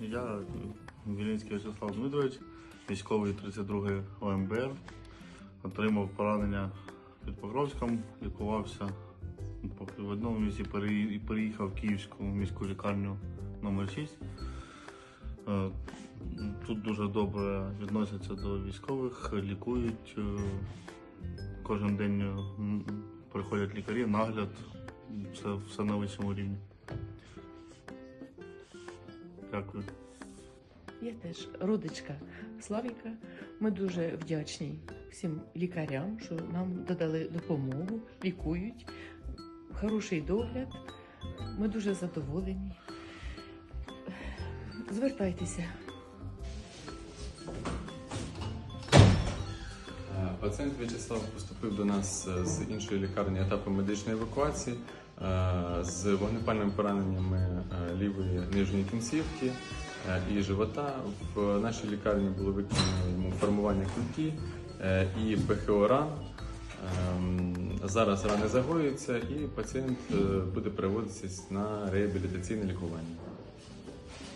Я Вілінський Вячеслав Дмитрович, військовий 32-ї ОМБР. Отримав поранення під Покровськом, лікувався. В одному місці переї- переїхав в Київську міську лікарню номер 6 Е, Тут дуже добре відносяться до військових, лікують. е, Кожен день приходять лікарі, нагляд, все, все на вищому рівні. Дякую. Я теж родичка Славіка. Ми дуже вдячні всім лікарям, що нам додали допомогу, лікують, хороший догляд. Ми дуже задоволені. Звертайтеся. Пацієнт В'ячеслав поступив до нас з іншої лікарні етапу медичної евакуації з вогнепальними пораненнями е, лівої нижньої кінцівки е, і живота. В нашій лікарні було виконано йому формування культі е, і ПХО ран. Ем, Зараз рани загоюються і пацієнт е, буде переводитися на реабілітаційне лікування.